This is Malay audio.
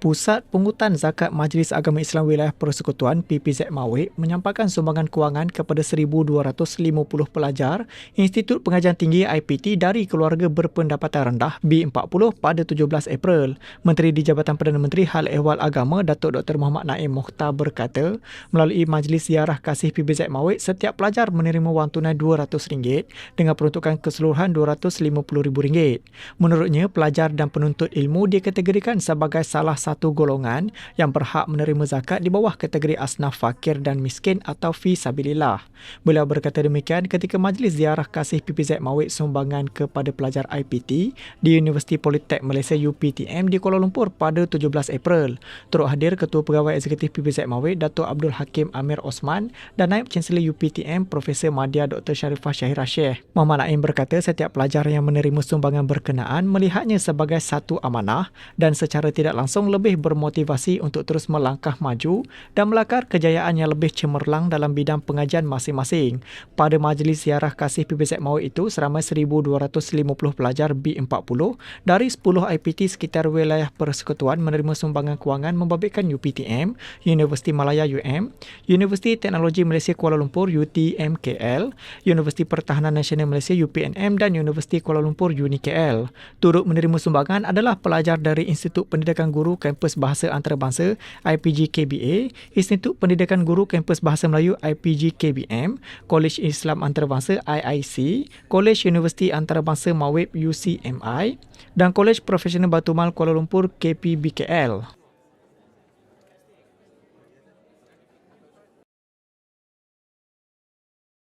Pusat Pungutan Zakat Majlis Agama Islam Wilayah Persekutuan PPZ Mawik menyampaikan sumbangan kewangan kepada 1,250 pelajar Institut Pengajian Tinggi IPT dari keluarga berpendapatan rendah B40 pada 17 April. Menteri di Jabatan Perdana Menteri Hal Ehwal Agama Datuk Dr. Muhammad Naim Mokhtar berkata, melalui Majlis Ziarah Kasih PPZ Mawik, setiap pelajar menerima wang tunai RM200 dengan peruntukan keseluruhan RM250,000. Menurutnya, pelajar dan penuntut ilmu dikategorikan sebagai salah satu satu golongan yang berhak menerima zakat di bawah kategori asnaf fakir dan miskin atau fi sabilillah. Beliau berkata demikian ketika majlis ziarah kasih PPZ Mawik sumbangan kepada pelajar IPT di Universiti Politek Malaysia UPTM di Kuala Lumpur pada 17 April. Turut hadir Ketua Pegawai Eksekutif PPZ Mawik Datuk Abdul Hakim Amir Osman dan Naib Chancellor UPTM Profesor Madya Dr. Sharifah Syahira Syekh. Muhammad Naim berkata setiap pelajar yang menerima sumbangan berkenaan melihatnya sebagai satu amanah dan secara tidak langsung bermotivasi untuk terus melangkah maju dan melakar kejayaan yang lebih cemerlang dalam bidang pengajian masing-masing. Pada majlis ziarah kasih PBZ Mawik itu, seramai 1,250 pelajar B40 dari 10 IPT sekitar wilayah persekutuan menerima sumbangan kewangan membabitkan UPTM, Universiti Malaya UM, Universiti Teknologi Malaysia Kuala Lumpur UTMKL, Universiti Pertahanan Nasional Malaysia UPNM dan Universiti Kuala Lumpur UNIKL. Turut menerima sumbangan adalah pelajar dari Institut Pendidikan Guru Kampus Bahasa Antarabangsa IPG KBA, Institut Pendidikan Guru Kampus Bahasa Melayu IPG KBM, Kolej Islam Antarabangsa IIC, Kolej Universiti Antarabangsa Mawib UCMI dan Kolej Profesional Batu Mal Kuala Lumpur KPBKL.